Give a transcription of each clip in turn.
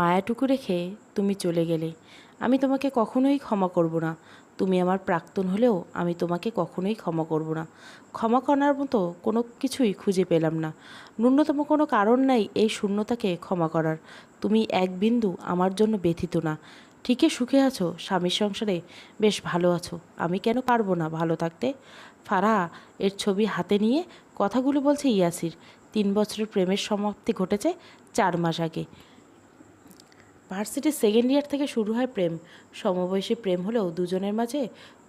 মায়াটুকু রেখে তুমি চলে গেলে। আমি তোমাকে কখনোই ক্ষমা করব না। তুমি আমার প্রাক্তন হলেও আমি তোমাকে কখনোই ক্ষমা করব না। ক্ষমা করার মতো কোনো কিছুই খুঁজে পেলাম না। ন্যূনতম কোনো কারণ নাই এই শূন্যতাকে ক্ষমা করার। তুমি এক বিন্দু আমার জন্য ব্যথিত না। ঠিকই সুখে আছো, স্বামীর সংসারে বেশ ভালো আছো। আমি কেন পারব না ভালো থাকতে? ফারা এর ছবি হাতে নিয়ে কথাগুলো বলছে ইয়াসির। তিন বছরের প্রেমের সমাপ্তি ঘটেছে চার মাস আগে। ভার্সিটির সেকেন্ড ইয়ার থেকে শুরু হয় প্রেম। সমবয়সী প্রেম হলেও দুজনের মাঝে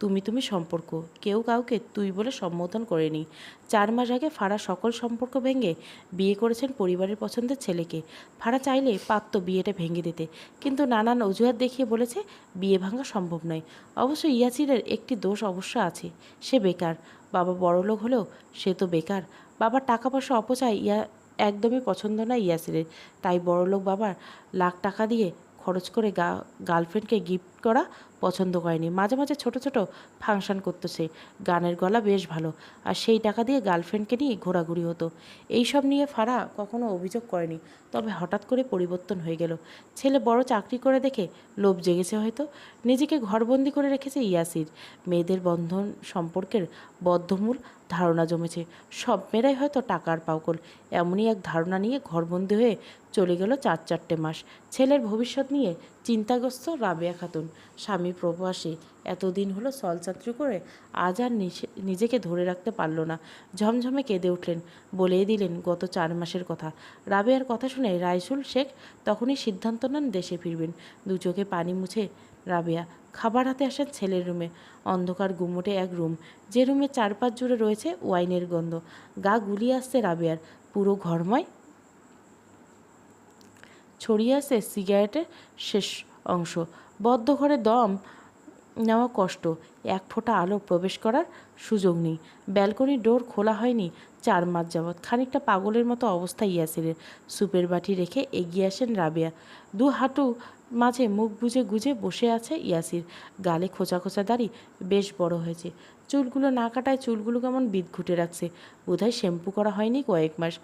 তুমি তুমি সম্পর্ক। কেউ কাউকে তুই বলে সম্বোধন করেনি। চার মাস আগে ফারা সকল সম্পর্ক ভেঙে বিয়ে করেছেন পরিবারের পছন্দের ছেলেকে। ফারা চাইলে পারত বিয়েটা ভেঙে দিতে, কিন্তু নানান অজুহাত দেখিয়ে বলেছে, বিয়ে ভাঙা সম্ভব নয়। অবশ্য ইয়াসিরের একটি দোষ অবশ্য আছে, সে বেকার। বাবা বড়লোক হলেও সে তো বেকার। বাবার টাকা পয়সা অপচয় ইয়া একদমই পছন্দ না ইয়াসিরের। তাই বড়লোক বাবার লাখ টাকা দিয়ে খরচ করে গার্লফ্রেন্ডকে গিফট করা পছন্দ করেনি। মাঝে মাঝে ছোট ছোট ফাংশন করতো সে। গানের গলা বেশ ভালো। আর সেই টাকা দিয়ে গার্লফ্রেন্ডকে নিয়ে ঘোরাঘুরি হতো। এইসব নিয়ে ফারা কখনো অভিযোগ করেনি। তবে হঠাৎ করে পরিবর্তন হয়ে গেল। ছেলে বড় চাকরি করে দেখে লোভ জেগেছে হয়তো। নিজেকে ঘরবন্দি করে রেখেছে ইয়াসির। মেয়েদের বন্ধন সম্পর্কের বদ্ধমূল ধারণা জমেছে। সব মেয়েরাই হয়তো টাকার পাউকল এমনই এক ধারণা নিয়ে ঘরবন্দি হয়ে চলে গেল চার চারটে মাস। ছেলের ভবিষ্যৎ নিয়ে চিন্তাগ্রস্ত রাবেয়া খাতুন। স্বামী প্রবাসী। এতদিন হলো সলচাত্রি করে আজ আর নিজে- নিজেকে ধরে রাখতে পারল না। ঝমঝমে কেঁদে উঠলেন। বলেই দিলেন গত চার মাসের কথা। রাবেয়ার কথা শুনে রাইসুল শেখ তখনই সিদ্ধান্ত নেন দেশে ফিরবেন। দু চোখে পানি মুছে রাবেয়া খাবার হাতে আসেন ছেলের রুমে। অন্ধকার গুমোটে এক রুম। যে রুমে চারপাশ জুড়ে রয়েছে ওয়াইনের গন্ধ। গা গুলিয়ে আসছে রাবেয়ার। পুরো ঘরময় ছড়িয়ে আসে সিগারেটের শেষ অংশ। বদ্ধ ঘরে দম নেওয়া কষ্ট। এক ফোঁটা আলো প্রবেশ করার সুযোগ নেই। ব্যালকনির ডোর খোলা হয়নি চার মাস যাবৎ। খানিকটা পাগলের মতো অবস্থা ইয়াসিরের সুপের বাটি রেখে এগিয়ে আসেন রাবেয়া। দু হাঁটু মাঝে মুখ বুজে গুজে বসে আছে ইয়াসির। গালে খোঁচা খোঁচা দাড়ি বেশ বড় হয়েছে। চুলগুলো না কাটায় চুলগুলো কেমন বিদ ঘুটে রাখছে। বোধহয় শ্যাম্পু করা হয়নি কয়েক মাস।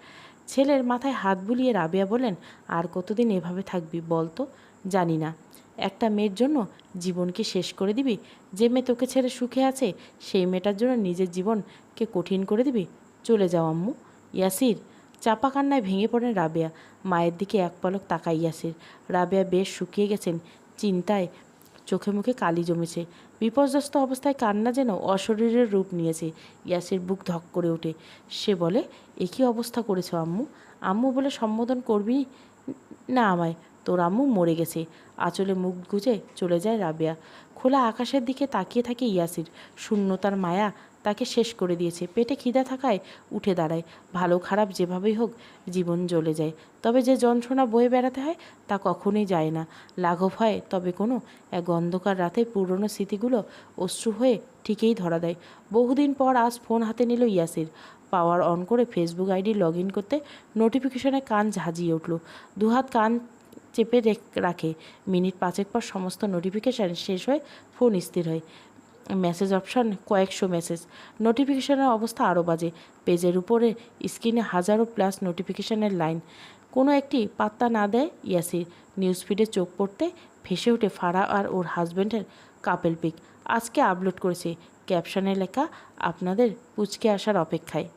ছেলের মাথায় হাত বুলিয়ে রাবেয়া বলেন আর কতদিন এভাবে থাকবি বল তো? জানি না। একটা মেয়ের জন্য জীবনকে শেষ করে দিবি? যে মেয়ে তোকে ছেড়ে সুখে আছে, সেই মেয়েটার জন্য নিজের জীবনকে কঠিন করে দিবি? চলে যাও, আম্মু। ইয়াসির? চাপা কান্নায় ভেঙে পড়েন রাবেয়া। মায়ের দিকে এক পলক তাকাই ইয়াসির। রাবেয়া বেশ শুকিয়ে গেছেন। চিন্তায় চোখে মুখে কালি জমেছে। বিপর্যস্ত অবস্থায় কান্না যেন অশরীরের রূপ নিয়েছে। ইয়াসির বুক ধক করে ওঠে। সে বলে, এ কী অবস্থা করেছ আম্মু? আম্মু বলে সম্বোধন করবি? না আমায়, তোর আম্মু মরে গেছে। আঁচলে মুখ গুজে চলে যায় রাবিয়া। খোলা আকাশের দিকে তাকিয়ে থাকে ইয়াসির। শূন্যতার মায়া তাকে শেষ করে দিয়েছে। পেটে খিদা থাকায় উঠে দাঁড়ায়। ভালো খারাপ যেভাবেই হোক, জীবন জ্বলে যায়। তবে যে যন্ত্রণা বয়ে বেড়াতে হয়, তা কখনোই যায় না। লাঘব হয়, তবে কোনো এক অন্ধকার রাতে পুরনো স্মৃতিগুলো অশ্রু হয়ে ঠিকই ধরা দেয়। বহুদিন পর আজ ফোন হাতে নিল ইয়াসির। পাওয়ার অন করে ফেসবুক আইডি লগ ইন করতে নোটিফিকেশনে কান ঝাঁজিয়ে উঠল। দুহাত কান চেপে রেখ- মিনিট পাঁচেক পর সমস্ত নোটিফিকেশান শেষ হয়ে ফোন স্থির হয়। মেসেজ অপশন, কয়েকশো মেসেজ। নোটিফিকেশনের অবস্থা আরও বাজে। পেজের উপরে স্ক্রিনে হাজারো প্লাস নোটিফিকেশানের লাইন। কোনো একটি পাত্তা না দেয় ইয়াসির। নিউজ ফিডে চোখ পড়তে ভেসে ওঠে ফারা আর ওর হাজব্যান্ডের কাপেল পিক। আজকে আপলোড করেছে। ক্যাপশনে লেখা, আপনাদের পুচকে আসার অপেক্ষায়।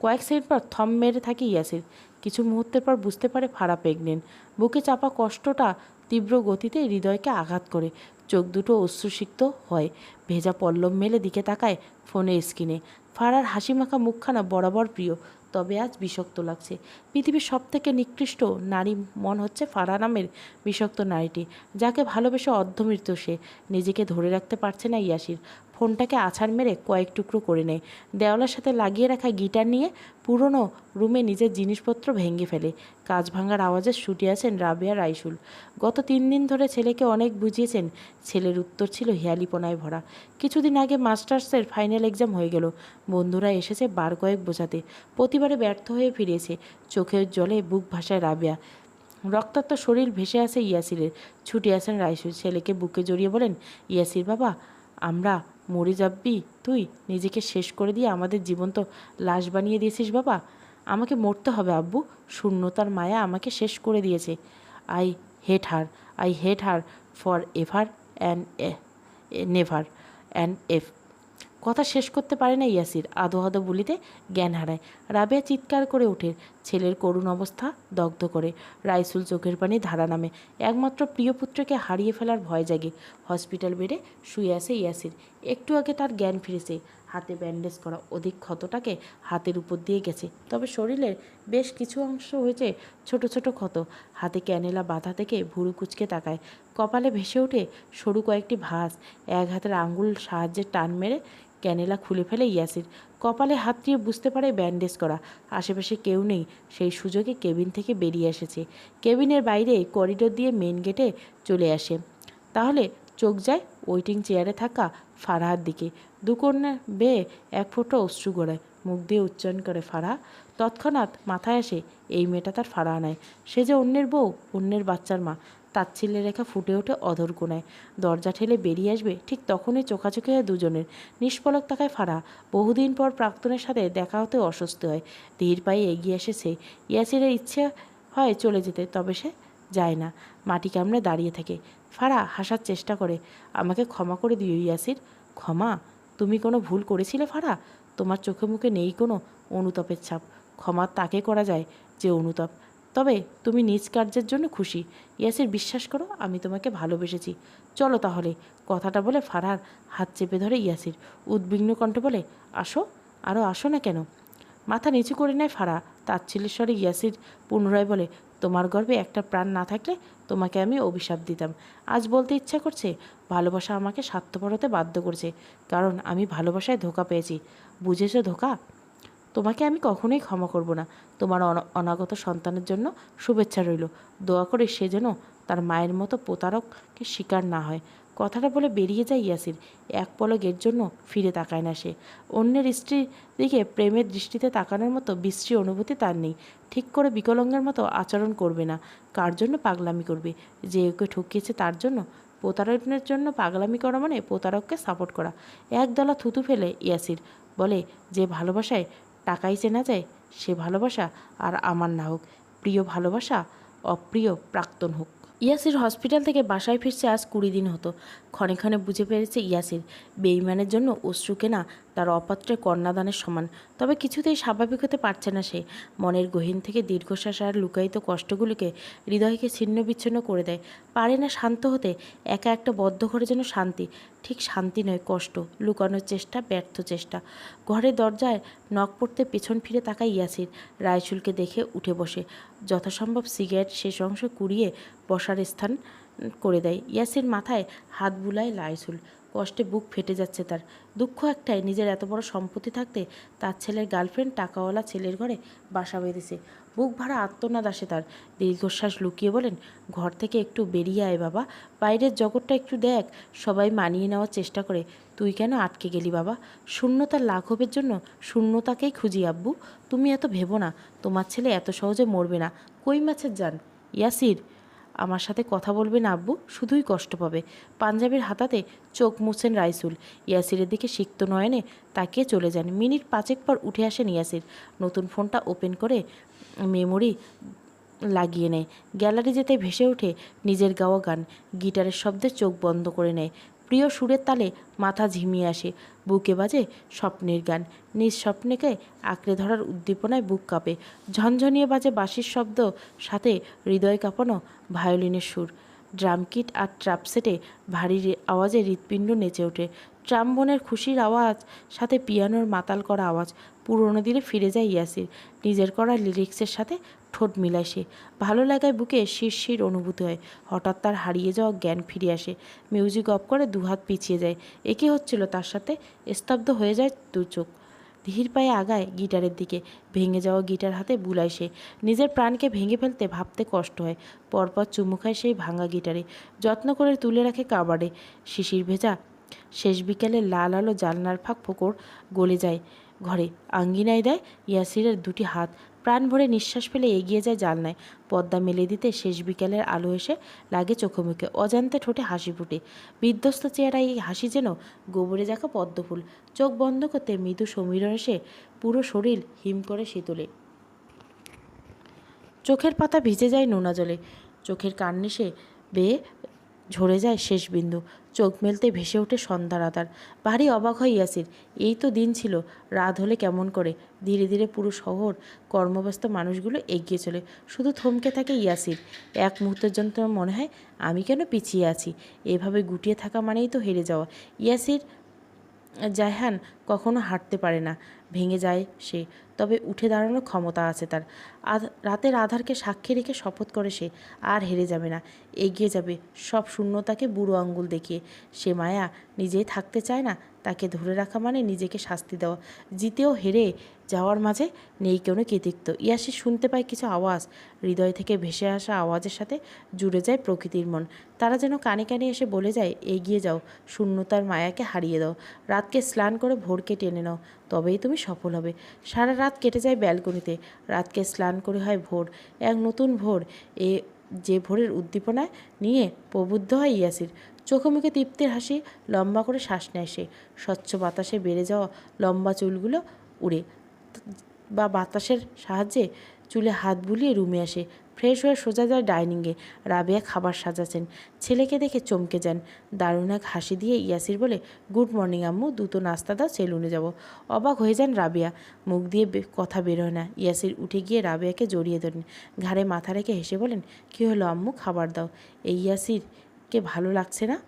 কয়েক সেকেন্ড পর থম মেরে থাকে ইয়াসির। কিছু মুহূর্তের পর বুঝতে পারে ফারা প্রেগনেন্ট। বুকে চাপা কষ্টটা তীব্র গতিতে হৃদয়কে আঘাত করে। চোখ দুটো অশ্রুসিক্ত হয়। ভেজা পল্লব মেলে দিকে তাকায় ফোনে স্ক্রিনে। ফাড়ার হাসি মাখা মুখখানা বরাবর প্রিয়। তবে আজ বিষাক্ত লাগছে। পৃথিবীর সব থেকে নিকৃষ্ট নারী মন হচ্ছে ফারা নামের বিষাক্ত নারীটি, যাকে ভালোবেসে অর্ধমৃত সে। নিজেকে ধরে রাখতে পারছে না ইয়াসির। ফোনটাকে আছাড় মেরে কয়েক টুকরো করে নেয়। দেওয়ালের সাথে লাগিয়ে রাখা গিটার নিয়ে পুরনো রুমে নিজের জিনিসপত্র ভেঙে ফেলে। কাজ ভাঙার আওয়াজে ছুটে আছেন রাবেয়া রাইসুল। গত তিন দিন ধরে ছেলেকে অনেক বুঝিয়েছেন, ছেলের উত্তর ছিল হিয়ালিপনায় ভরা। কিছুদিন আগে মাস্টার্সের ফাইনাল এক্সাম হয়ে গেল। বন্ধুরা এসেছে বার কয়েক বোঝাতে। প্রতিবারে ব্যর্থ হয়ে ফিরেছে। চোখের জলে বুক ভাসায় রাবেয়া। রক্তাক্ত শরীর ভেসে আসে ইয়াসিরের। ছুটে আসেন রাইসুল ছেলেকে বুকে জড়িয়ে বলেন, ইয়াসির বাবা, আমরা মরে যাবি তুই? নিজেকে শেষ করে দিয়ে আমাদের জীবন তো লাশ বানিয়ে দিয়েছিস বাবা। আমাকে মরতে হবে আব্বু। শূন্যতার মায়া আমাকে শেষ করে দিয়েছে। I hate her, I hate her forever and never and F. কথা শেষ করতে পারে না ইয়াসির। আদো আদো বলিতে জ্ঞান হারায়। রাবেয়া চিৎকার করে ওঠে। ছেলের করুণ অবস্থা দগ্ধ করে। রাইসুল চোখের পানি ধারা নামে। একমাত্র প্রিয় পুত্রকে হারিয়ে ফেলার ভয় জাগে। হসপিটাল বেডে শুয়ে আছে ইয়াসির। একটু আগে তার জ্ঞান ফিরেছে। হাতে ব্যান্ডেজ করা অধিক ক্ষতটাকে হাতের উপর দিয়ে গেছে। তবে শরীরের বেশ কিছু অংশ হয়েছে ছোট ছোট ক্ষত। হাতে ক্যানেলা বাধা থেকে ভুরু কুচকে তাকায়। কপালে ভেসে ওঠে সরু কয়েকটি ভাঁজ। এক হাতের আঙ্গুল সাহায্যে টান মেরে ক্যানেলা খুলে ফেলে ইয়াসির। কপালে হাত দিয়ে বুঝতে পারে ব্যান্ডেজ করা। আশেপাশে কেউ নেই। সেই সুযোগে কেবিন থেকে বেরিয়ে এসেছে। কেবিনের বাইরে করিডোর দিয়ে মেন গেটে চলে আসে। তাহলে চোখ যায় ওয়েটিং চেয়ারে থাকা ফারাহার দিকে। দুকন্যা বেয়ে এক ফোঁটা অশ্রু গড়ায়। মুখ দিয়ে উচ্চারণ করে, ফারাহা? তৎক্ষণাৎ মাথায় আসে, এই মেয়েটা তার ফারাহা নয়। সে যে অন্যের বউ, অন্যের বাচ্চার মা। তাচ্ছিল্যে রেখা ফুটে ওঠে অধর কোনায় দরজা ঠেলে বেরিয়ে আসবে ঠিক তখনই চোখাচোখি হয় দুজনের। নিষ্পলক তাকায় ফারা বহুদিন পর প্রাক্তনের সাথে দেখা হতে অস্বস্তি হয়। ধীর পায়ে এগিয়ে সে ইয়াসিরের ইচ্ছে হয় চলে যেতে, তবে সে যায় না। মাটি কামড়ে দাঁড়িয়ে থাকে। ফারা হাসার চেষ্টা করে। আমাকে ক্ষমা করে দিও ইয়াসির। ক্ষমা? তুমি কোনো ভুল করেছিলে ফারা তোমার চোখে মুখে নেই কোনো অনুতাপের ছাপ। ক্ষমা তাকে করা যায় যে অনুতাপ। তবে তুমি নিজ কার্যের জন্য খুশি। ইয়াসির বিশ্বাস করো, আমি তোমাকে ভালোবেসেছি। চলো তাহলে, কথাটা বলে ফারহার হাত চেপে ধরে ইয়াসির। উদ্বিগ্ন কণ্ঠ বলে, আসো আরও আসো না কেন? মাথা নিচু করে নেয় ফারা তাচ্ছিলেশ্বরে ইয়াসির পুনরায় বলে, তোমার গর্ভে একটা প্রাণ না থাকলে তোমাকে আমি অভিশাপ দিতাম। আজ বলতে ইচ্ছা করছে, ভালোবাসা আমাকে স্বার্থপর হতে বাধ্য করছে, কারণ আমি ভালোবাসায় ধোকা পেয়েছি। বুঝেছ ধোকা? তোমাকে আমি কখনোই ক্ষমা করব না। তোমার অনা- অনাগত সন্তানের জন্য শুভেচ্ছা রইল। দোয়া করে সে যেন তার মায়ের মতো প্রতারককে শিকার না হয়। কথাটা বলে বেরিয়ে যায় ইয়াসির। এক পলকের জন্য ফিরে তাকায় না সে। অন্যের স্ত্রীর দিকে প্রেমের দৃষ্টিতে তাকানোর মতো বিশ্রী অনুভূতি তার নেই। ঠিক করে বিকলঙ্গের মতো আচরণ করবে না। কার জন্য পাগলামি করবে? যে ওকে ঠকিয়েছে তার জন্য? প্রতারণের জন্য পাগলামি করা মানে প্রতারককে সাপোর্ট করা। একদলা থুতু ফেলে ইয়াসির। বলে, যে ভালোবাসায় টাকাই চেনা যায়, সে ভালোবাসা, আর আমার না হোক, প্রিয় ভালোবাসা, অপ্রিয় প্রাক্তন হোক। ইয়াসির হসপিটাল থেকে বাসায় ফিরছে আজ কুড়ি দিন হতো। ক্ষণে ক্ষণে বুঝে পেরেছে ইয়াসির, বেইমানের জন্য অশ্রু কেনা তার অপাত্রে কন্যাদানের সমান। তবে কিছুতেই স্বাভাবিক হতে পারছে না সে। মনের গহীন থেকে দীর্ঘশ্বাস আর লুকায়িত কষ্টগুলিকে হৃদয়কে ছিন্ন বিচ্ছিন্ন করে দেয়। পারে না শান্ত হতে, একা একটা বদ্ধ ঘরে যেন শান্তি। ঠিক শান্তি নয়, কষ্ট। লুকানোর চেষ্টা, ব্যর্থ চেষ্টা। ঘরের দরজায় নখ পড়তে পেছন ফিরে তাকায় ইয়াসির। রায়চুলকে দেখে উঠে বসে। যথাসম্ভব সিগারেট শেষ অংশ কুড়িয়ে বসার স্থান করে দেয়। ইয়াসির মাথায় হাত বুলায় লাইসুল কষ্টে বুক ফেটে যাচ্ছে তার। দুঃখ একটাই, নিজের এত বড় সম্পত্তি থাকতে তার ছেলের গার্লফ্রেন্ড টাকাওয়ালা ছেলের ঘরে বাসা বেঁধেছে। বুক ভাড়া আত্মনাদ আসে তার। দীর্ঘশ্বাস লুকিয়ে বলেন, ঘর থেকে একটু বেরিয়ে আয় বাবা। বাইরের জগৎটা একটু দেখ। সবাই মানিয়ে নেওয়ার চেষ্টা করে। তুই কেন আটকে গেলি বাবা? শূন্যতার লাঘবের জন্য শূন্যতাকেই খুঁজি আব্বু। তুমি এত ভেবো না। তোমার ছেলে এত সহজে মরবে না। কই মাছের যান ইয়াসির আমার সাথে কথা বলবে না আব্বু, শুধুই কষ্ট পাবে। পাঞ্জাবের হাতাতে চোখ মুছেন রাইসুল। ইয়াসিরের দিকে সিক্ত নয়নে তাকিয়ে চলে যান। মিনিট পাঁচেক পর উঠে আসেন ইয়াসির। নতুন ফোনটা ওপেন করে মেমোরি লাগিয়ে নেয়। গ্যালারি যেতে ভেসে ওঠে নিজের গাওয়া গান। গিটারের শব্দে চোখ বন্ধ করে নেয়। প্রিয় সুরের তালে মাথা ঝিমিয়ে আসে। বুকে বাজে স্বপ্নের গান। নিজ স্বপ্নেকে আঁকড়ে ধরার উদ্দীপনায় বুক কাঁপে। ঝনঝনিয়ে বাজে বাঁশির শব্দ, সাথে হৃদয় কাঁপানো ভায়োলিনের সুর। ড্রাম কিট আর ট্রাপ সেটে ভারী আওয়াজে হৃৎপিণ্ড নেচে ওঠে। ট্রাম্বনের খুশির আওয়াজ, সাথে পিয়ানোর মাতাল করা আওয়াজ। পুরনো দিনে ফিরে যায় ইয়াসির। নিজের করা লিরিক্সের সাথে ঠোঁট মিলায় সে। ভালো লাগায় বুকে শিরশির অনুভূতি হয়। হঠাৎ তার হারিয়ে যাওয়া জ্ঞান ফিরে আসে। মিউজিক অফ করে দুহাত পিছিয়ে যায়। একই হচ্ছিল তার সাথে স্তব্ধ হয়ে যায় দু চোখ। ধীর পায়ে আগায় গিটারের দিকে। ভেঙে যাওয়া গিটার হাতে বুলায় সে। নিজের প্রাণকে ভেঙে ফেলতে ভাবতে কষ্ট হয়। পরপর চুমু খায় সেই ভাঙা গিটারে। যত্ন করে তুলে রাখে কাবাডে। শিশির ভেজা শেষ বিকেলে লাল আলো জানলার ফাঁক ফোকর গলে যায় ঘরে। আঙ্গিনায় দেয় ইয়াসিরের দুটি হাত। প্রাণ ভরে নিঃশ্বাস ফেলে এগিয়ে যায় জালনায় পদ্মা মেলে দিতে শেষ বিকেলের আলো এসে লাগে চোখে মুখে অজান্তে ঠোঁটে হাসি ফুটে। বিধ্বস্ত চেহারায় এই হাসি যেন গোবরে যাকা পদ্মফুল। চোখ বন্ধ করতে মৃদু সমীরণ এসে পুরো শরীর হিম করে শীতলে চোখের পাতা ভিজে যায় নোনা জলে। চোখের কান্নিসে বেয়ে ঝরে যায় শেষ বিন্দু। চোখ মেলতে ভেসে ওঠে সন্ধ্যার আধার। ভারী অবাক হয় ইয়াসির। এই তো দিন ছিল, রাত হলে কেমন করে? ধীরে ধীরে পুরো শহর, কর্মব্যস্ত মানুষগুলো এগিয়ে চলে। শুধু থমকে থাকে ইয়াসির। এক মুহূর্তের জন্য মনে হয়, আমি কেন পিছিয়ে আছি? এভাবে গুটিয়ে থাকা মানেই তো হেরে যাওয়া। ইয়াসির জায়হান কখনো হাঁটতে পারে না। ভেঙে যায় সে। তবে উঠে দাঁড়ানোর ক্ষমতা আছে তার। রাতের আধারকে সাক্ষী রেখে শপথ করে সে, আর হেরে যাবে না। এগিয়ে যাবে সব শূন্যতাকে বুড়ো আঙ্গুল দেখিয়ে। সে মায়া নিজেই থাকতে চায় না, তাকে ধরে রাখা মানে নিজেকে শাস্তি দেওয়া। জিতেও হেরে যাওয়ার মাঝে নেই কোনো কৃতিত্ব। ইয়াসি শুনতে পায় কিছু আওয়াজ। হৃদয় থেকে ভেসে আসা আওয়াজের সাথে জুড়ে যায় প্রকৃতির মন। তারা যেন কানে কানে এসে বলে যায়, এগিয়ে যাও, শূন্যতার মায়াকে হারিয়ে দাও। রাতকে স্নান করে ভোরকে টেনে নাও। তবেই তুমি সফল হবে। সারা রাত কেটে যায় ব্যালকনিতে। রাতকে স্নান করে হয় ভোর। এক নতুন ভোর। এ যে ভোরের উদ্দীপনা নিয়ে প্রবুদ্ধ হয় ইয়াসির। চোখে মুখে তৃপ্তির হাসি, লম্বা করে শ্বাস নেয় সে। স্বচ্ছ বাতাসে বেড়ে যাওয়া লম্বা চুলগুলো উড়ে। বা বাতাসের সাহায্যে চুলে হাত বুলিয়ে রুমে আসে। ফ্রেশ হয়ে সোজা যায় ডাইনিংয়ে। রাবেয়া খাবার সাজাচ্ছেন। ছেলেকে দেখে চমকে যান। দারুণ এক হাসি দিয়ে ইয়াসির বলে, গুড মর্নিং আম্মু, দুটো নাস্তা দাও, সেলুনে যাব। অবাক হয়ে যান রাবিয়া। মুখ দিয়ে কথা বেরোয় না। ইয়াসির উঠে গিয়ে রাবেয়াকে জড়িয়ে ধরেন। ঘাড়ে মাথা রেখে হেসে বলেন, কী হলো আম্মু, খাবার দাও। এই ইয়াসিরকে ভালো লাগছে না?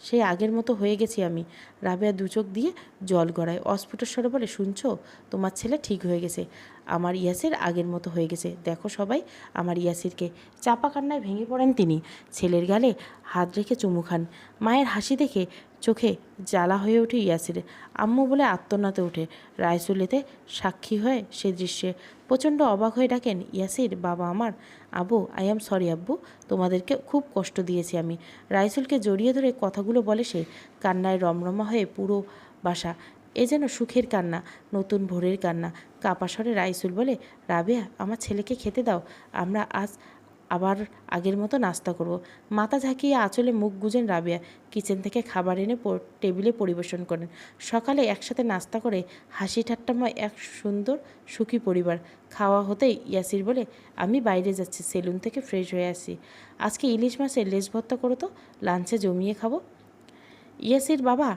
সেই আগের মতো হয়ে গেছি আমি। রাবেয়া দু চোখ দিয়ে জল গড়ায়। অস্ফুট স্বরে বলে, শুনছো? তোমার ছেলে ঠিক হয়ে গেছে। আমার ইয়াসির আগের মতো হয়ে গেছে। দেখো সবাই, আমার ইয়াসিরকে। চাপা কান্নায় ভেঙে পড়েন তিনি। ছেলের গালে হাত রেখে চুমু খান। মায়ের হাসি দেখে চোখে জ্বালা হয়ে ওঠে ইয়াসিরের আম্মু বলে আত্মনাতে ওঠে। রায়সুলেতে সাক্ষী হয়ে সে দৃশ্যে প্রচণ্ড অবাক হয়ে ডাকেন, ইয়াসির, বাবা আমার। আবু আই এম সরি আব্বু। তোমাদেরকে খুব কষ্ট দিয়েছি আমি। রাইসুলকে জড়িয়ে ধরে কথাগুলো বলে সে কান্নায় রমরমা হয়ে পুরো বাসা এ যেন সুখের কান্না, নতুন ভোরের কান্না। কাপাসরে রাইসুল বলে, রাবেয়া, আমার ছেলেকে খেতে দাও, আমরা আজ আবার আগের মতো নাস্তা করব। মাথা ঝাঁকিয়ে আঁচলে মুখ গুজেন রাবেয়া। কিচেন থেকে খাবার এনে টেবিলে পরিবেশন করেন। সকালে একসাথে নাস্তা করে হাসি ঠাট্টাময় এক সুন্দর, সুখী পরিবার। খাওয়া হতেই ইয়াসির বলে, আমি বাইরে যাচ্ছি, সেলুন থেকে ফ্রেশ হয়ে আসি। আজকে ইলিশ মাছের লেজ ভর্তা করো তো, লাঞ্চে জমিয়ে খাব। ইয়াসির বাবা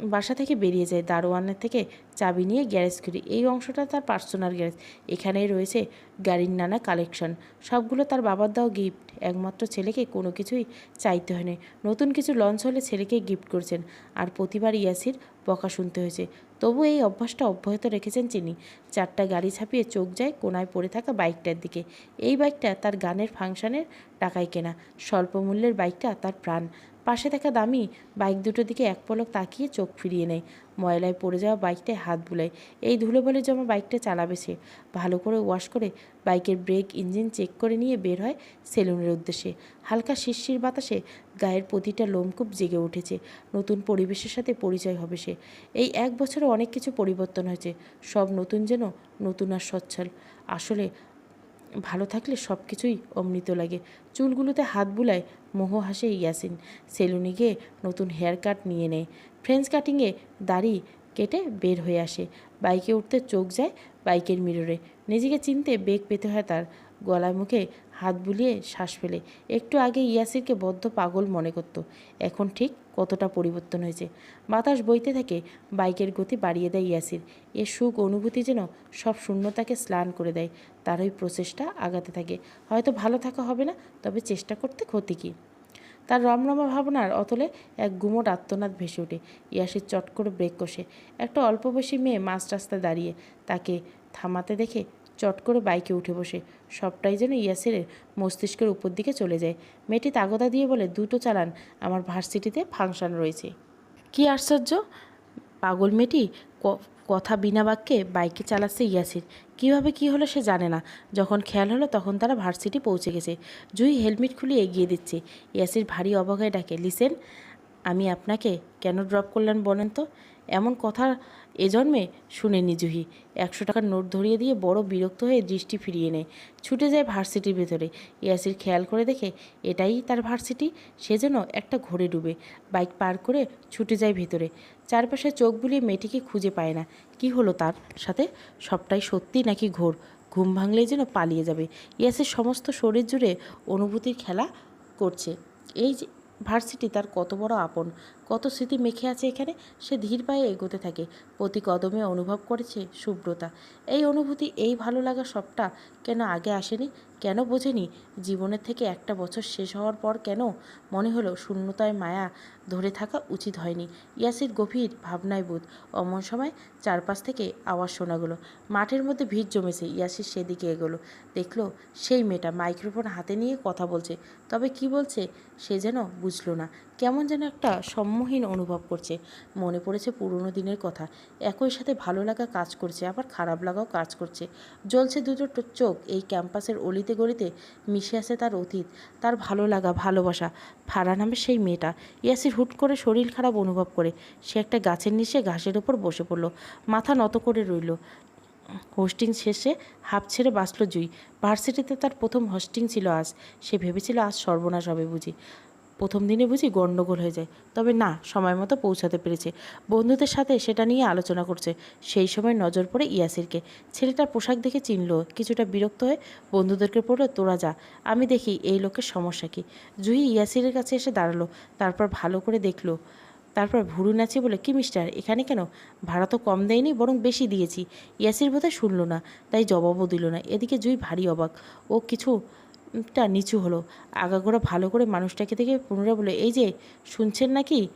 বাসা থেকে বেরিয়ে যায় দারোয়ানের থেকে চাবি নিয়ে গ্যারেজ করি এই অংশটা তার পার্সোনাল গ্যারেজ। এখানেই রয়েছে গাড়ির নানা কালেকশন সবগুলো তার বাবার দাও গিফট একমাত্র ছেলেকে কোনো কিছুই চাইতে হয়নি। নতুন কিছু লঞ্চ হলে ছেলেকে গিফট করছেন। আর প্রতিবার ইয়াসির বকা শুনতে হয়েছে। তবু এই অভ্যাসটা অব্যাহত রেখেছেন তিনি চারটা গাড়ি ছাপিয়ে চোখ যায় কোনায় পড়ে থাকা বাইকটার দিকে। এই বাইকটা তার গানের ফাংশনের টাকায় কেনা। স্বল্প মূল্যের বাইকটা তার প্রাণ। পাশে থাকা দামি বাইক দুটোর দিকে এক পলক তাকিয়ে চোখ ফিরিয়ে নেয়। ময়লায় পড়ে যাওয়া বাইকটায় হাত বুলায়। এই ধুলো বলে জমা বাইকটা চালাবে সে। ভালো করে ওয়াশ করে বাইকের ব্রেক ইঞ্জিন চেক করে নিয়ে বের হয় সেলুনের উদ্দেশ্যে। হালকা শিরশির বাতাসে গায়ের প্রতিটা লোমকূপ জেগে উঠেছে। নতুন পরিবেশের সাথে পরিচয় হবে সে। এই এক বছরে অনেক কিছু পরিবর্তন হয়েছে। সব নতুন যেন নতুন আর সচ্ছল। আসলে ভালো থাকলে সব কিছুই অমৃত লাগে। চুলগুলোতে হাত বুলায় মোহ হাসে ইয়াসিন। সেলুনে গিয়ে নতুন হেয়ার কাট নিয়ে নেয়। ফ্রেঞ্চ কাটিংয়ে দাড়ি কেটে বের হয়ে আসে। বাইকে উঠতে চোখ যায় বাইকের মিররে। নিজেকে চিনতে বেগ পেতে হয় তার। গলায় মুখে হাত বুলিয়ে শ্বাস ফেলে। একটু আগে ইয়াসিরকে বদ্ধ পাগল মনে করত। এখন ঠিক কতটা পরিবর্তন হয়েছে। বাতাস বইতে থাকে, বাইকের গতি বাড়িয়ে দেয় ইয়াসির। এর সুখ অনুভূতি যেন সব শূন্যতাকে স্নান করে দেয়। তার ওই প্রচেষ্টা আগাতে থাকে। হয়তো ভালো থাকা হবে না, তবে চেষ্টা করতে ক্ষতি কী? তার রমরমা ভাবনার অতলে এক গুমট আত্মনাদ ভেসে ওঠে। ইয়াসির চট করে ব্রেক কষে। একটা অল্প বয়সী মেয়ে মাঝ রাস্তায় দাঁড়িয়ে তাকে থামাতে দেখে চট করে বাইকে উঠে বসে। সবটাই যেন ইয়াসিরের মস্তিষ্কের উপর দিকে চলে যায়। মেয়েটি তাগদা দিয়ে বলে, দুটো চালান, আমার ভার্সিটিতে ফাংশন রয়েছে। কি আশ্চর্য! পাগল মেয়েটি কথা বিনা বাক্যে বাইকে চালাচ্ছে ইয়াসির। কীভাবে কি হলো সে জানে না। যখন খেয়াল হলো তখন তারা ভার্সিটি পৌঁছে গেছে। জুই হেলমেট খুলে এগিয়ে দিচ্ছে। ইয়াসির ভারী অবগায় ডাকে, লিসেন, আমি আপনাকে কেন ড্রপ করলেন বলেন তো? এমন কথা এ জন্মে শুনেনি জুহি। একশো টাকার নোট ধরিয়ে দিয়ে বড় বিরক্ত হয়ে দৃষ্টি ফিরিয়ে নেয়। ছুটে যায় ভার্সিটির ভেতরে। ইয়াসির খেয়াল করে দেখে এটাই তার ভার্সিটি, সে যেন একটা ঘোরে ডুবে। বাইক পার করে ছুটে যায় ভেতরে। চারপাশে চোখ বুলিয়ে মেয়েটিকে খুঁজে পায় না। কি হলো তার সাথে? সবটাই সত্যি নাকি ঘোর? ঘুম ভাঙলেই যেন পালিয়ে যাবে। ইয়াসের সমস্ত শরীর জুড়ে অনুভূতির খেলা করছে। এই যে ভার্সিটি তার কত বড় আপন, কত স্মৃতি মেখে আছে এখানে, সে ধীর পায়ে এগোতে থাকে। প্রতি কদমে অনুভব করেছে শুভ্রতা এই অনুভূতি, এই ভালো লাগা সবটা কেন আগে আসেনি? কেন বোঝেনি? জীবনের থেকে একটা বছর শেষ হওয়ার পর কেন? মনে হলো শূন্যতায় মায়া ধরে থাকা উচিত হয়নি। ইয়াসির গভীর ভাবনায় বোধ। অমন সময় চারপাশ থেকে আওয়াজ শোনা গেলো। মাঠের মধ্যে ভিড় জমেছে। ইয়াসির সেদিকে এগোলো। দেখল সেই মেয়েটা মাইক্রোফোন হাতে নিয়ে কথা বলছে। তবে কি বলছে সে যেন বুঝলো না। কেমন যেন একটা সম্মোহীন অনুভব করছে। মনে পড়েছে পুরনো দিনের কথা। একই সাথে ভালো লাগা কাজ করছে, আবার খারাপ লাগাও কাজ করছে। জ্বলছে দুটো চোখ এই ক্যাম্পাসের অলিতে গলিতে মিশে আছে তার অতীত, তার ভালো লাগা, ভালোবাসা। ফারা নামে সেই মেয়েটা। ইয়াসির হুট করে শরীর খারাপ অনুভব করে। সে একটা গাছের নিচে ঘাসের ওপর বসে পড়ল। মাথা নত করে রইল। হোস্টিং শেষে হাফ ছেড়ে বাঁচল জুই। ভার্সিটিতে তার প্রথম হোস্টিং ছিল আজ। সে ভেবেছিল আজ সর্বনাশ হবে বুঝি। প্রথম দিনে বুঝি গণ্ডগোল হয়ে যায়। তবে না, সময় মতো পৌঁছাতে পেরেছে। বন্ধুদের সাথে সেটা নিয়ে আলোচনা করছে। সেই সময় নজর পড়ে ইয়াসিরকে। ছেলেটার পোশাক দেখে চিনল, কিছুটা বিরক্ত হয়ে বন্ধুদেরকে পড়ল তোরা যা, আমি দেখি এই লোকের সমস্যা কী? জুই ইয়াসিরের কাছে এসে দাঁড়াল, তারপর ভালো করে দেখল, তারপর ভুরু নাচে বলে, কি মিস্টার, এখানে কেন? ভাড়া তো কম দেয়নি, বরং বেশি দিয়েছি। ইয়াসির বোধহয় শুনলো না, তাই জবাবও দিল না। এদিকে জুই ভারী অবাক। ও কিছুটা নিচু হলো। আগাগোড়া ভালো করে মানুষটাকে দেখে পুনরায় বলে এই যে, শুনছেন নাকি?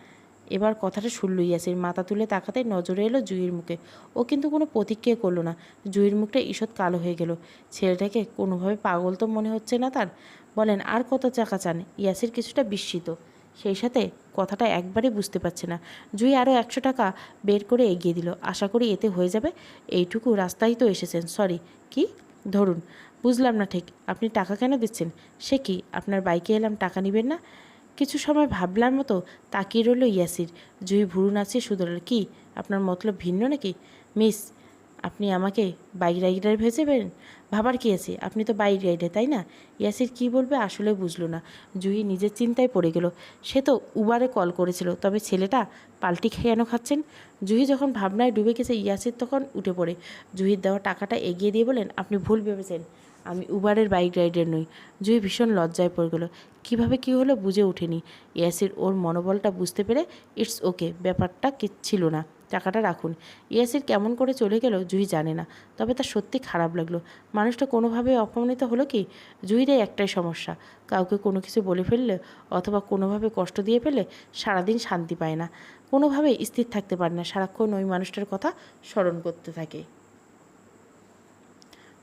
এবার কথাটা শুনল ইয়াসির, মাথা তুলে তাকাতে নজরে এলো জুইয়ের মুখে। ও কিন্তু কোনো প্রতিক্রিয়া করল না। জুইয়ের মুখটা ঈষৎ কালো হয়ে গেল। ছেলেটাকে কোনোভাবে পাগল তো মনে হচ্ছে না তার? বলেন, আর কত চাকা চান? ইয়াসির কিছুটা বিস্মিত। সেই সাথে কথাটা একবারে বুঝতে পারছে না। জুই আরও একশো টাকা বের করে এগিয়ে দিল। আশা করি এতে হয়ে যাবে। এইটুকু রাস্তায় তো এসেছেন। সরি, কি? ধরুন। বুঝলাম না ঠিক, আপনি টাকা কেন দিচ্ছেন? সে কি, আপনার বাইকে এলাম, টাকা নেবেন না? কিছু সময় ভাবলার মতো তাকিয়ে রইল ইয়াসির। জুই ভুরু নাচিয়ে শুধরাল কি, আপনার মতলব ভিন্ন নাকি? মিস, আপনি আমাকে বাইক রাইডার ভেজেবেন? ভাবার কি আছে? আপনি তো বাইক রাইডার, তাই না? ইয়াসির কি বলবে আসলে বুঝলো না। জুহি নিজের চিন্তায় পড়ে গেল। সে তো উবারে কল করেছিল, তবে ছেলেটা পাল্টি কেন খাচ্ছেন? জুহি যখন ভাবনায় ডুবে গেছে, ইয়াসির তখন উঠে পড়ে। জুহির দেওয়া টাকাটা এগিয়ে দিয়ে বলেন আপনি ভুল ভেবেছেন। আমি উবারের বাইক রাইডার নই। জুই ভীষণ লজ্জায় পড়ে গেল। কীভাবে কী হলো বুঝে ওঠেনি ইয়াসির ওর মনোবলটা বুঝতে পেরে ইটস ওকে ব্যাপারটা কি ছিল না, টাকাটা রাখুন। ইয়াসির কেমন করে চলে গেল জুই জানে না, তবে তার সত্যি খারাপ লাগল। মানুষটা কোনোভাবে অপমানিত হলো কি? জুইরে একটাই সমস্যা। কাউকে কোনো কিছু বলে ফেললে অথবা কোনোভাবে কষ্ট দিয়ে ফেললে সারাদিন শান্তি পায় না। কোনোভাবে স্থির থাকতে পারে না। সারাক্ষণ ওই মানুষটার কথা স্মরণ করতে থাকে।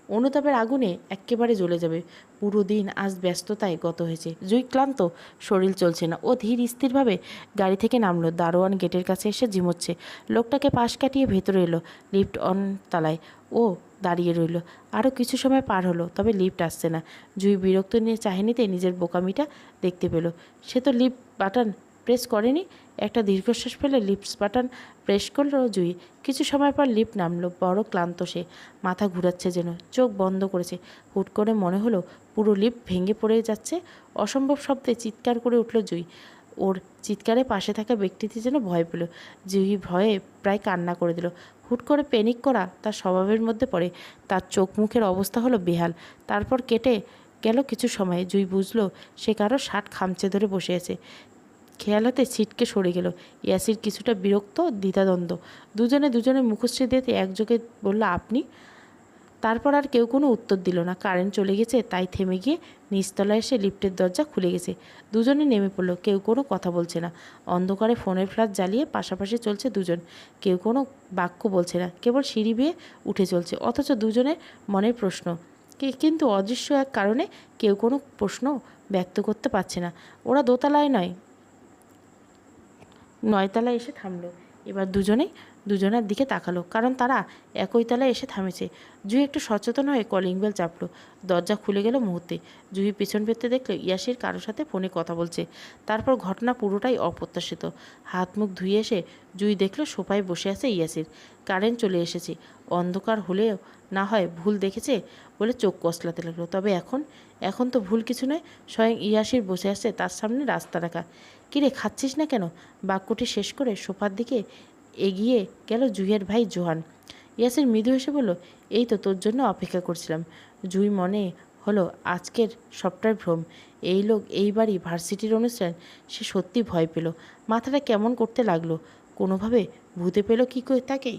অনুতাপের আগুনে এক্কেবারে জ্বলে যাবে। পুরো দিন আজ ব্যস্ততায় গত হয়েছে। জুই ক্লান্ত, শরীর চলছে না। ও ধীর স্থিরভাবে গাড়ি থেকে নামলো। দারোয়ান গেটের কাছে এসে ঝিমোচ্ছে। লোকটাকে পাশ কাটিয়ে ভেতরে এলো, লিফট অন তালায়। ও দাঁড়িয়ে রইল। আরও কিছু সময় পার হলো, তবে লিফট আসছে না। জুই বিরক্ত নিয়ে চাহিনিতে নিজের বোকামিটা দেখতে পেল। সে তো লিফট বাটন প্রেস করেনি। একটা দীর্ঘশ্বাস ফেলে লিফট বাটন প্রেস করল জুই। কিছু সময় পর লিফট নামলো, বড় ক্লান্ত সে। মাথা ঘুরাচ্ছে যেন, চোখ বন্ধ করেছে। হুট করে মনে হলো, পুরো লিপ ভেঙে পড়ে যাচ্ছে। অসম্ভব শব্দে চিৎকার করে উঠল জুই। ওর চিৎকারে পাশে থাকা ব্যক্তিটি যেন ভয় পেল। জুই ভয়ে প্রায় কান্না করে দিল। হুট করে প্যানিক করা তার স্বভাবের মধ্যে পড়ে। তার চোখ মুখের অবস্থা হলো বেহাল। তারপর কেটে গেল কিছু সময়। জুই বুঝলো, সে কারও শার্ট খামচে ধরে বসে আছে। খেয়াল হতে ছিটকে সরে গেল। ইয়াসির কিছুটা বিরক্ত, দ্বিধাদ্বন্দ্ব। দুজনে দুজনে মুখশ্রী দিতে একযোগে বলল, আপনি? তারপর আর কেউ কোনো উত্তর দিল না। কারেন্ট চলে গেছে, তাই থেমে গিয়ে নিচতলায় এসে লিফটের দরজা খুলে গেছে। দুজনে নেমে পড়ল, কেউ কোনো কথা বলছে না। অন্ধকারে ফোনের ফ্ল্যাশ জ্বালিয়ে পাশাপাশি চলছে দুজন। কেউ কোনো বাক্য বলছে না, কেবল সিঁড়ি বেয়ে উঠে চলছে। অথচ দুজনের মনের প্রশ্ন। কিন্তু অদৃশ্য এক কারণে কেউ কোনো প্রশ্ন ব্যক্ত করতে পারছে না। ওরা দোতলায় নয়। নয়তলায় এসে থামলো। এবার দুজনেই দুজনের দিকে তাকালো, কারণ তারা একই তলায় এসে থামেছে। জুই একটু সচেতন হয়ে কলিং বেল চাপলো। দরজা খুলে গেল মুহূর্তে। জুই পিছন ফিরতে দেখল ইয়াসির কারোর সাথে ফোনে কথা বলছে। তারপর ঘটনা পুরোটাই অপ্রত্যাশিত। হাত মুখ ধুয়ে এসে জুই দেখল সোফায় বসে আছে ইয়াসির। কারেন্ট চলে এসেছে। অন্ধকার হলেও না হয় ভুল দেখেছে বলে চোখ কসলাতে লাগল। তবে এখন এখন তো ভুল কিছু নয়, স্বয়ং ইয়াসির বসে আছে তার সামনে রাস্তা রাখা। কিরে খাচ্ছিস না কেন? বাক্যটি শেষ করে সোফার দিকে এগিয়ে গেল জুহের ভাই জোহান। ইয়াসির মৃদু হেসে বলল, এই তো তোর জন্য অপেক্ষা করছিলাম। জুই মনে হলো আজকের সবটাই ভ্রম। এই লোক এইবারই ভার্সিটির অনুষ্ঠান, সে সত্যি ভয় পেল। মাথাটা কেমন করতে লাগল? কোনোভাবে ভূতে পেল কী করে তাকে?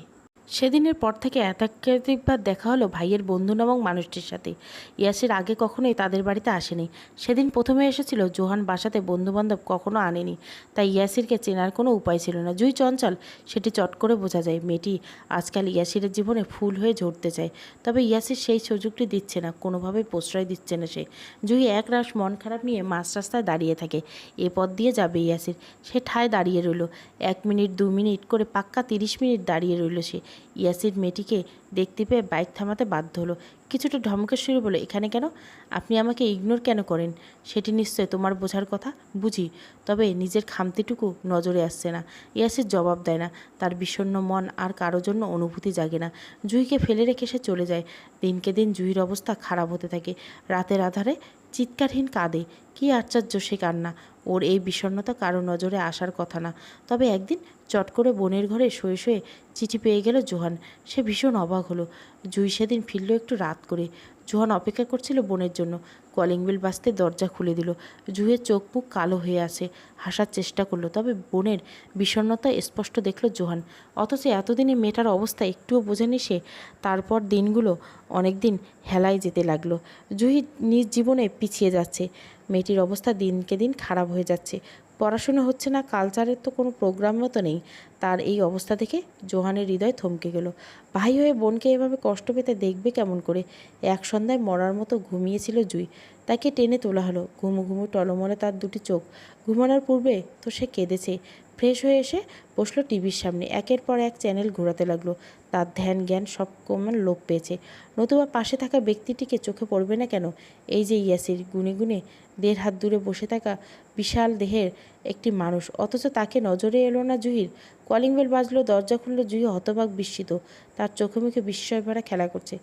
সেদিনের পর থেকে একাধিকবার দেখা হলো ভাইয়ের বন্ধু নামক মানুষটির সাথে। ইয়াসির আগে কখনোই তাদের বাড়িতে আসেনি। সেদিন প্রথমে এসেছিল, জোহান বাসাতে বন্ধুবান্ধব কখনো আনেনি। তাই ইয়াসিরকে চেনার কোনো উপায় ছিল না। জুই চঞ্চল, সেটি চট করে বোঝা যায়, মেয়েটি আজকাল ইয়াসিরের জীবনে ফুল হয়ে ঝরতে চায়। তবে ইয়াসির সেই সুযোগটি দিচ্ছে না, কোনোভাবে প্রশ্রয় দিচ্ছে না সে। জুই এক রাস মন খারাপ নিয়ে মাঝ রাস্তায় দাঁড়িয়ে থাকে। এ পথ দিয়ে যাবে ইয়াসির। সে ঠায় দাঁড়িয়ে রইল। এক মিনিট, দু মিনিট করে পাক্কা তিরিশ মিনিট দাঁড়িয়ে রইল সে। ইয়াসির মেয়েটিকে দেখতে পেয়ে বাইক থামাতে বাধ্য হলো। কিছুটা ধমকের শুরু বলে, এখানে কেন? আপনি আমাকে ইগনোর কেন করেন? সেটি নিশ্চয় তোমার বোঝার কথা? বুঝি, তবে নিজের খামতিটুকু নজরে আসছে না। ইয়াসির জবাব দেয় না। তার বিষণ্ণ মন আর কারও জন্য অনুভূতি জাগে না। জুইকে ফেলে রেখে সে চলে যায়। দিনকে দিন জুইর অবস্থা খারাপ হতে থাকে। রাতের আধারে চিৎকারহীন কাঁদে। কী আশ্চর্য সে কান্না। ওর এই বিষণ্ণতা কারও নজরে আসার কথা না। তবে একদিন চট করে বোনের ঘরে শুয়ে শুয়ে চিঠি পেয়ে গেল জোহান। সে ভীষণ অবাক হলো। জুই সেদিন ফিরল একটু রাত করে। জোহান অপেক্ষা করছিল বোনের জন্য। কলিং বেল বাজতে দরজা খুলে দিল। জুইয়ের চোখ মুখ কালো হয়ে আসে হাসার চেষ্টা করল, তবে বোনের বিষণ্ণতা স্পষ্ট দেখল জোহান। অথচ এতদিনে মেয়েটার অবস্থা একটুও বোঝেনি সে। তারপর দিনগুলো অনেক দিন হেলায় যেতে লাগল। জুহি নিজ জীবনে পিছিয়ে যাচ্ছে। মেয়েটির অবস্থা দিনকে দিন খারাপ হয়ে যাচ্ছে। পড়াশোনা হচ্ছে না, কালচারের তো কোনো প্রোগ্রাম মতো নেই। তার এই অবস্থা দেখে জোহানের হৃদয় থমকে গেল। ভাই হয়ে বোনকে এভাবে কষ্ট পেতে দেখবে কেমন করে? এক সন্ধ্যায় মরার মতো ঘুমিয়েছিল জুই। তাকে টেনে তোলা হলো। ঘুমু ঘুমু টলমলে তার দুটি চোখ। ঘুমানোর পূর্বে তো সে কেঁদেছে। ফ্রেশ হয়ে এসে বসল টিভির সামনে। একের পর এক চ্যানেল ঘোরাতে লাগল। তার ধ্যান, জ্ঞান সব কমান লোপ পেয়েছে। নতুবা পাশে থাকা ব্যক্তিটিকে চোখে পড়বে না কেন? এই যে ইয়াসির, গুনে গুনে দেড় হাত দূরে বসে থাকা বিশাল দেহের একটি মানুষ। অথচ তাকে নজরে এলো না জুহির। কলিং বেল বাজলো, দরজা খুললো, জুহি হতবাক বিস্মিত। তার চোখে মুখে বিস্ময় ভরা খেলা করছে।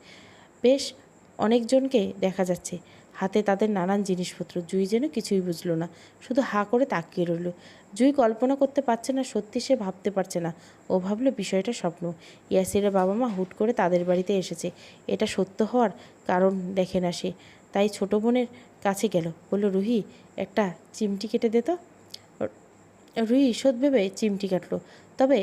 বেশ অনেকজনকে দেখা যাচ্ছে। হাতে তাদের নানান জিনিসপত্র। জুই যেন কিছুই বুঝলো না। শুধু হা করে তাকিয়ে রইল। জুই কল্পনা করতে পারছে না, সত্যি সে ভাবতে পারছে না। ও ভাবলো, বিষয়টা স্বপ্ন। ইয়াসিরের বাবা মা হুট করে তাদের বাড়িতে এসেছে। এটা সত্য হওয়ার কারণ দেখে না সে। তাই ছোট বোনের কাছে গেল। বলল, রুহি, একটা চিমটি কেটে দে তো। রুহি ঈষৎ ভেবে চিমটি কাটলো। তবে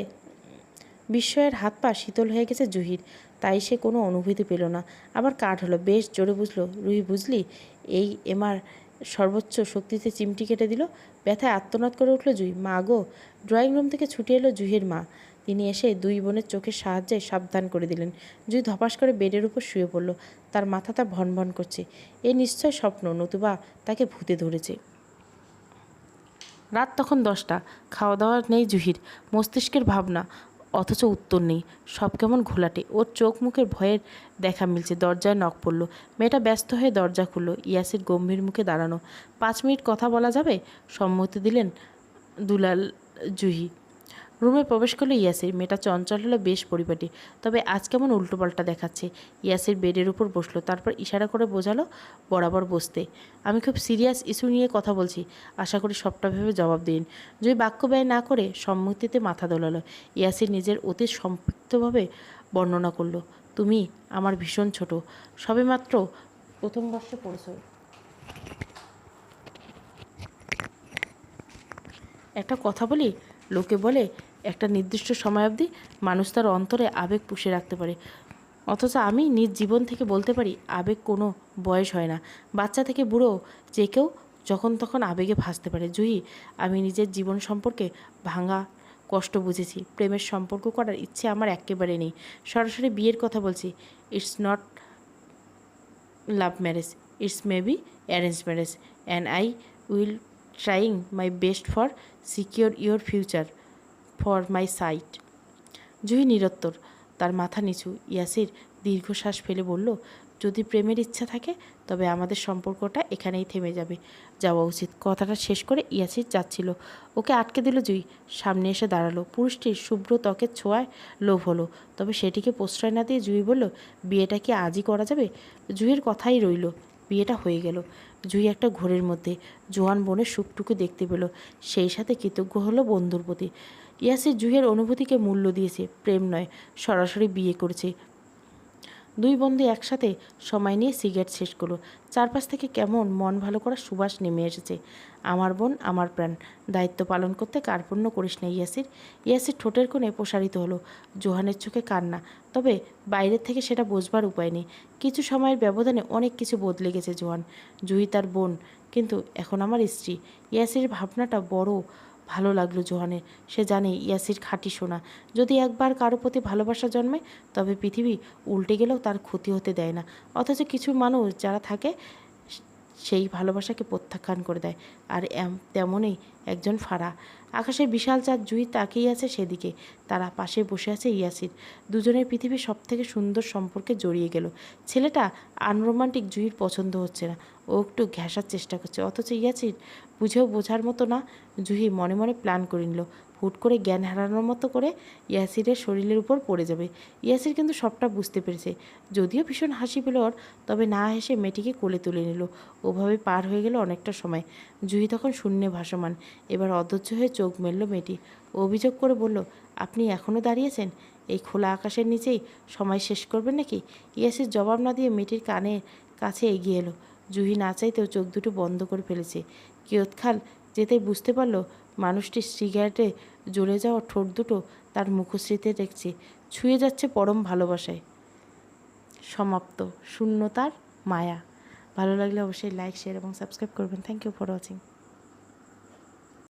বিস্ময়ের হাত পা শীতল হয়ে গেছে জুহির। তাই সে কোনো অনুভূতি পেল না। আবার কাঠ হলো। বেশ জোরে বুঝলো, রুহি, বুঝলি? এই এমার সর্বোচ্চ শক্তিতে চিমটি কেটে দিল। ব্যথায় আত্মনাদ করে উঠল জুই। মা গো, ড্রয়িং রুম থেকে ছুটে এলো জুহির মা। তিনি এসে দুই বোনের চোখের সাহায্যে সাবধান করে দিলেন। জুই ধপাস করে বেডের উপর শুয়ে পড়ল। তার মাথাটা ভন ভন করছে। এ নিশ্চয় স্বপ্ন, নতুবা তাকে ভূতে ধরেছে। রাত তখন দশটা। খাওয়া দাওয়া নেই জুহির মস্তিষ্কের ভাবনা অথচ উত্তর নেই। সব কেমন ঘোলাটে। ওর চোখ মুখের ভয়ের দেখা মিলছে। দরজায় নখ পড়ল। মেয়েটা ব্যস্ত হয়ে দরজা খুলল। ইয়াসির গম্ভীর মুখে দাঁড়ানো। পাঁচ মিনিট কথা বলা যাবে? সম্মতি দিলেন দুলাল জুহি। রুমে প্রবেশ করল ইয়াসির, মেয়েটা চঞ্চল হলো বেশ পরিপাটি। তবে আজ কেমন উল্টোপাল্টা দেখাচ্ছে? ইয়াসির বেডের উপর বসল, তারপর ইশারা করে বোঝালো, বরাবর বসতে। আমি খুব সিরিয়াস ইস্যু নিয়ে কথা বলছি। আশা করি সবটা ভেবে জবাব দিন। যদি বাক্য ব্যয় না করে সম্মতিতে মাথা দোলালো, ইয়াসির নিজের অতি সম্পৃক্তভাবে বর্ণনা করল, তুমি আমার ভীষণ ছোট সবেমাত্র প্রথম বর্ষে পড়েছো। একটা কথা বলি, লোকে বলে একটা নির্দিষ্ট সময় অবধি মানুষ তার অন্তরে আবেগ পুষে রাখতে পারে। অথচ আমি নিজ জীবন থেকে বলতে পারি, আবেগ কোনো বয়স হয় না। বাচ্চা থেকে বুড়ো যে কেউ যখন তখন আবেগে ভাসতে পারে। জুহি, আমি নিজের জীবন সম্পর্কে ভাঙা কষ্ট বুঝেছি। প্রেমের সম্পর্ক করার ইচ্ছে আমার একেবারে নেই। সরাসরি বিয়ের কথা বলছি। It's not love marriage, it's maybe arrange marriage. And I will trying my best for secure your future. For my side Juhi নিরত্তর, তার মাথা নিচু। ইয়াসির দীর্ঘশ্বাস ফেলে বলল, যদি প্রেমের ইচ্ছা থাকে, তবে আমাদের সম্পর্কটা এখানেই থেমে যাবে। যাওয়া উচিত। কথাটা শেষ করে ইয়াসির যাচ্ছিল। ওকে আটকে দিল জুই সামনে এসে দাঁড়াল। পুরুষটির শুভ্র ত্বকের ছোঁয়ায় লোভ হলো। তবে সেটিকে প্রশ্রয় না দিয়ে জুই বলল, বিয়েটা কি আজই করা যাবে? জুইয়ের কথাই রইল, বিয়েটা হয়ে গেল। জুই একটা ঘোরের মধ্যে জোয়ান বোনের সুখটুকু দেখতে পেল। সেই সাথে কৃতজ্ঞ হলো বন্ধুর প্রতি। ইয়াসির জুহের অনুভূতিকে মূল্য দিয়েছে, প্রেম নয়, সরাসরি বিয়ে করেছে। দুই বন্ধু একসাথে সময় নিয়ে সিগারেট শেষ করল। চারপাশ থেকে কেমন মন ভালো করার সুবাস নেমে এসেছে। আমার বোন, আমার প্রাণ, দায়িত্ব পালন করতে কার্পণ্য করিস না ইয়াসির। ইয়াসির ঠোঁটের কোণে প্রসারিত হলো। জোহানের চোখে কান্না, তবে বাইরের থেকে সেটা বোঝবার উপায় নেই। কিছু সময়ের ব্যবধানে অনেক কিছু বদলে গেছে জোহান। জুহি তার বোন, কিন্তু এখন আমার স্ত্রী। ইয়াসির ভাবনাটা বড় ভালো লাগল জোহানের। সে জানে, ইয়াসির খাঁটি সোনা। যদি একবার কারও প্রতি ভালোবাসা জন্মে তবে পৃথিবী উল্টে গেলেও তার ক্ষতি হতে দেয় না। অথচ কিছু মানুষ যারা থাকে সেই ভালোবাসাকে প্রত্যাখ্যান করে দেয়। আর তেমনই একজন ফাড়া। আকাশে বিশাল চাঁদ জুই তাকিয়ে আছে সেদিকে। তারা পাশে বসে আছে ইয়াসির। দুজনের পৃথিবীর সব থেকে সুন্দর সম্পর্কে জড়িয়ে গেল। ছেলেটা আনরোমান্টিক জুইর পছন্দ হচ্ছে না। ও একটু ঘেঁষার চেষ্টা করছে। অথচ ইয়াসির বুঝেও বোঝার মতো না জুহি মনে মনে প্ল্যান করে নিল। হুট করে জ্ঞান হারানোর মতো করে ইয়াসিরের শরীরের উপর পড়ে যাবে। ইয়াসির কিন্তু সবটা বুঝতে পেরেছে। যদিও ভীষণ হাসি পেল ওর, তবে না হেসে মেয়েটিকে কোলে তুলে নিল। ওভাবে পার হয়ে গেল অনেকটা সময়। জুহি তখন শূন্যে ভাসমান। এবার অধৈর্য হয়ে চোখ মেলল মেয়েটি। অভিযোগ করে বলল, আপনি এখনও দাঁড়িয়েছেন এই খোলা আকাশের নিচেই সময় শেষ করবেন নাকি? ইয়াসির জবাব না দিয়ে মেয়েটির কানে, কাছে এগিয়ে এলো। জুহি না চাইতেও চোখ দুটো বন্ধ করে ফেলেছে। কিয়ৎখাল যেতেই বুঝতে পারল মানুষটি সিগারেটে জ্বলে যাওয়া ঠোঁট দুটো তার মুখশ্রীতে দেখছে। ছুঁয়ে যাচ্ছে পরম ভালোবাসায়। সমাপ্ত। শূন্যতার মায়া। ভালো লাগলে অবশ্যই লাইক শেয়ার এবং সাবস্ক্রাইব করবেন। Thank you for watching